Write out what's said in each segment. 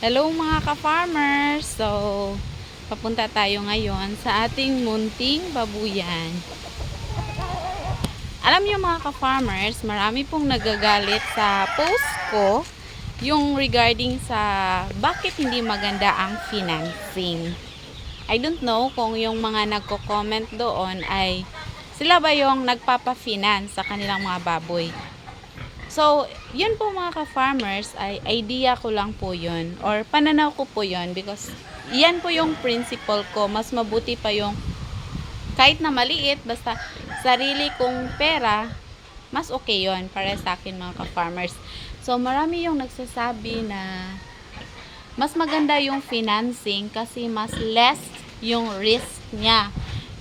Hello mga ka-farmers! So, papunta tayo ngayon sa ating munting babuyan. Alam niyo mga ka-farmers, marami pong nagagalit sa post ko yung regarding sa bakit hindi maganda ang financing. I don't know kung yung mga nagko-comment doon ay sila ba yung nagpapa-finance sa kanilang mga baboy. So, yun po mga ka-farmers, ay idea ko lang po yun. Or pananaw ko po yun because yan po yung principle ko. Mas mabuti pa yung kahit na maliit, basta sarili kong pera, mas okay yon para sa akin mga ka-farmers. So, marami yung nagsasabi na mas maganda yung financing kasi mas less yung risk niya.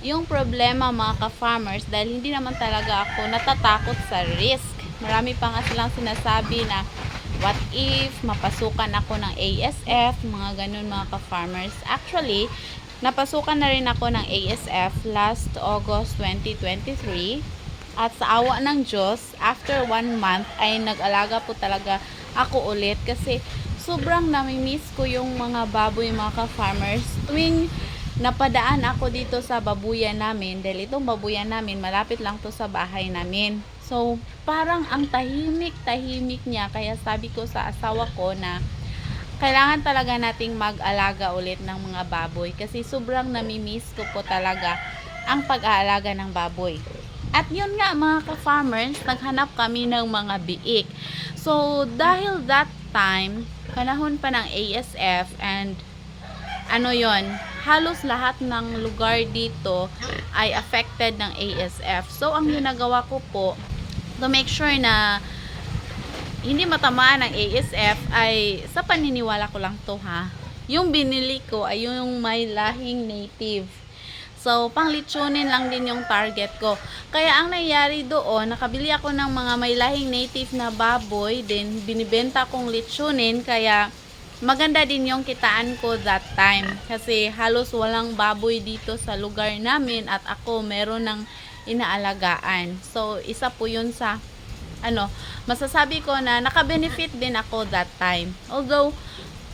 Yung problema mga ka-farmers, dahil hindi naman talaga ako natatakot sa risk. Marami pa nga silang sinasabi na what if mapasukan ako ng ASF, mga ganun mga ka-farmers. Actually, napasukan na rin ako ng ASF last August 2023. At sa awa ng Diyos, after one month ay nag-alaga po talaga ako ulit kasi sobrang namimiss ko yung mga baboy mga ka-farmers. Tuwing napadaan ako dito sa babuyan namin, dahil itong babuyan namin, malapit lang to sa bahay namin. So, parang ang tahimik-tahimik niya. Kaya sabi ko sa asawa ko na kailangan talaga nating mag-alaga ulit ng mga baboy. Kasi sobrang namimiss ko po talaga ang pag-aalaga ng baboy. At yun nga mga ka-farmers, naghanap kami ng mga biik. So, dahil that time, panahon pa ng ASF and ano yon halos lahat ng lugar dito ay affected ng ASF. So, ang ginagawa ko po, to make sure na hindi matamaan ng ASF ay sa paniniwala ko lang to ha. Yung binili ko ay yung may lahing native. So, pang litsunin lang din yung target ko. Kaya ang nangyari doon, nakabili ako ng mga may lahing native na baboy, then binibenta kong litsunin, kaya maganda din yung kitaan ko that time. Kasi halos walang baboy dito sa lugar namin at ako meron ng inaalagaan. So, isa po yun sa ano, masasabi ko na naka-benefit din ako that time. Although,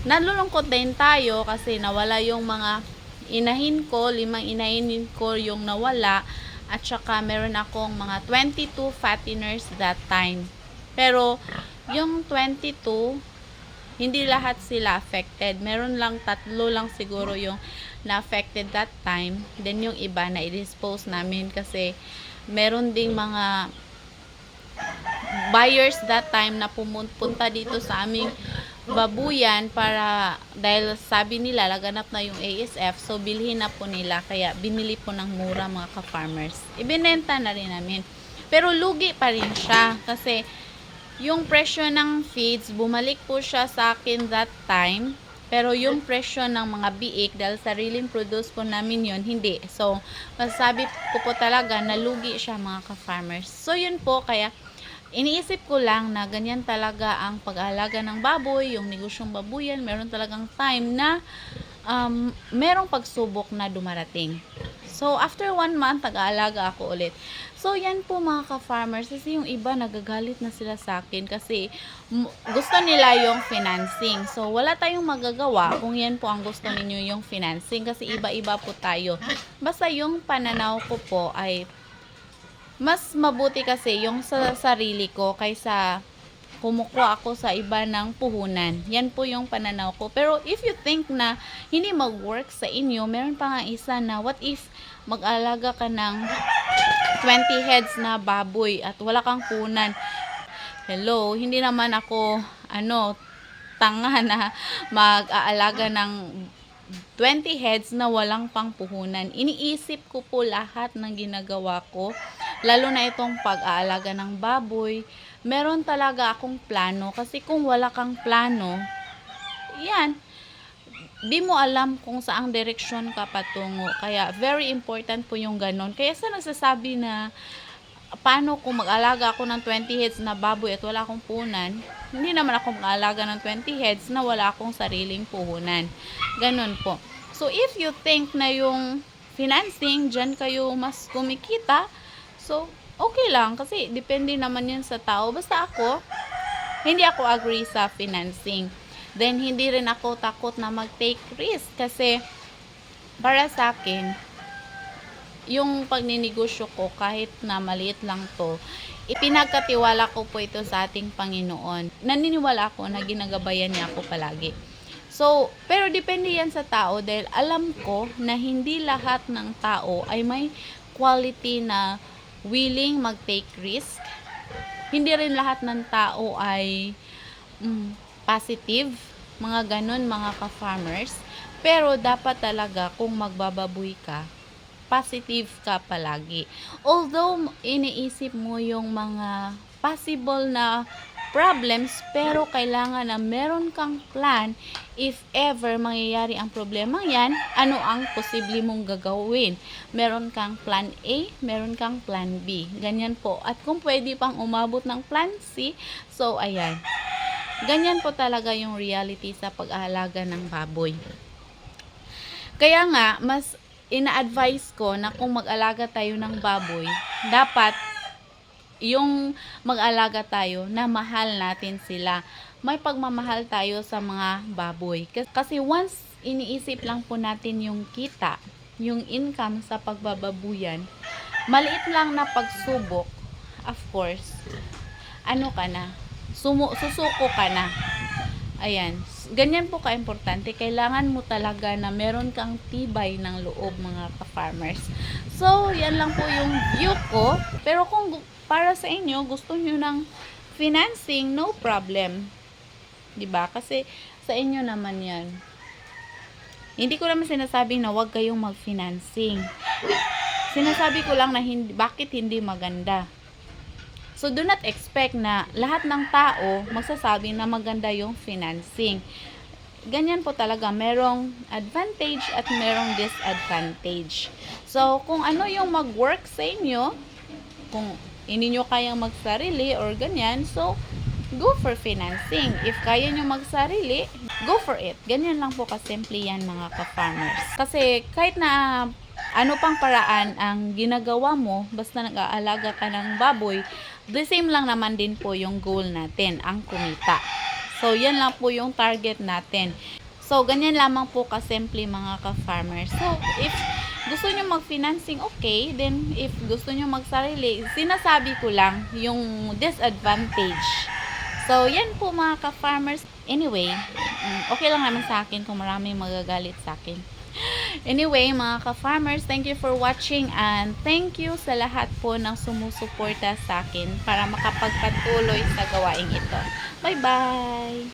nalulungkot din tayo kasi nawala yung mga inahin ko, limang inahin ko yung nawala at saka meron akong mga 22 fatteners that time. Pero, yung 22, hindi lahat sila affected. Meron lang tatlo lang siguro yung na-affected that time. Then yung iba na i-dispose namin kasi meron ding mga buyers that time na pumunta dito sa aming babuyan para dahil sabi nila laganap na yung ASF so bilhin na po nila kaya binili po ng mura mga ka-farmers. Ibinenta na rin namin. Pero lugi pa rin siya kasi yung presyo ng feeds bumalik po siya sa akin that time pero yung presyo ng mga biik, dahil sariling produce po namin yon hindi. So, masasabi ko po talaga na lugi siya mga ka-farmers. So, yun po, kaya iniisip ko lang na ganyan talaga ang pag-aalaga ng baboy, yung negosyong babuyan, meron talagang time na um, merong pagsubok na dumarating. So, after one month, nag-aalaga ako ulit. So, yan po mga ka-farmers. Kasi yung iba, nagagalit na sila sa akin kasi gusto nila yung financing. So, wala tayong magagawa kung yan po ang gusto ninyo yung financing kasi iba-iba po tayo. Basta yung pananaw ko po ay mas mabuti kasi yung sa sarili ko kaysa kumukuha ako sa iba ng puhunan. Yan po yung pananaw ko. Pero if you think na hindi mag-work sa inyo, meron pa nga isa na what if mag-alaga ka ng 20 heads na baboy at wala kang punan. Hello, hindi naman ako ano tanga na mag-aalaga ng 20 heads na walang pangpuhunan. Iniisip ko po lahat ng ginagawa ko, lalo na itong pag-aalaga ng baboy. Meron talaga akong plano kasi kung wala kang plano, yan, di mo alam kung saang direksyon ka patungo. Kaya very important po yung ganon. Kaya sa nagsasabi na paano kung mag-alaga ako ng 20 heads na baboy at wala akong punan, hindi naman ako mag-alaga ng 20 heads na wala akong sariling puhunan. Ganon po. So, if you think na yung financing, dyan kayo mas kumikita, so, okay lang. Kasi, depende naman yun sa tao. Basta ako, hindi ako agree sa financing. Then, hindi rin ako takot na mag-take risk kasi para sa akin, yung pagninegosyo ko, kahit na maliit lang to, ipinagkatiwala ko po ito sa ating Panginoon. Naniniwala ako na ginagabayan niya ako palagi. So, pero depende yan sa tao dahil alam ko na hindi lahat ng tao ay may quality na willing mag-take risk. Hindi rin lahat ng tao ay mm, positive, mga ganun, mga ka-farmers. Pero dapat talaga kung magbababoy ka, positive ka palagi. Although iniisip mo yung mga possible na problems, pero kailangan na meron kang plan if ever mangyayari ang problema yan, ano ang posible mong gagawin. Meron kang plan A, meron kang plan B. Ganyan po. At kung pwede pang umabot ng plan C, so ayan. Ganyan po talaga yung reality sa pag-aalaga ng baboy. Kaya nga, mas ina-advise ko na kung mag-alaga tayo ng baboy, dapat yung mag-alaga tayo na mahal natin sila. May pagmamahal tayo sa mga baboy. Kas- Kasi once iniisip lang po natin yung kita, yung income sa pagbababuyan, maliit lang na pagsubok, of course, ano ka na, sumu susuko ka na. Ayan. Ganyan po ka-importante. Kailangan mo talaga na meron kang tibay ng loob mga ka-farmers. So, yan lang po yung view ko. Pero kung para sa inyo, gusto nyo ng financing, no problem. 'Di ba Kasi sa inyo naman yan. Hindi ko naman sinasabing na huwag kayong mag-financing. Sinasabi ko lang na hindi, bakit hindi maganda. So, do not expect na lahat ng tao magsasabi na maganda yung financing. Ganyan po talaga, merong advantage at merong disadvantage. So, kung ano yung mag-work sa inyo, kung hindi nyo kayang magsarili or ganyan, so, go for financing. If kaya nyo magsarili, go for it. Ganyan lang po kasimple yan mga ka-farmers. Kasi kahit na ano pang paraan ang ginagawa mo, basta nag-aalaga ka ng baboy, the same lang naman din po yung goal natin, ang kumita. So, yan lang po yung target natin. So, ganyan lamang po kasimple mga ka-farmers. So, if gusto nyo mag-financing, okay. Then, if gusto nyo magsarili, sinasabi ko lang yung disadvantage. So, yan po mga ka-farmers. Anyway, mm, okay lang naman sa akin kung maraming magagalit sa akin. Anyway, mga ka-farmers, thank you for watching and thank you sa lahat po ng sumusuporta sa akin para makapagpatuloy sa gawaing ito. Bye-bye!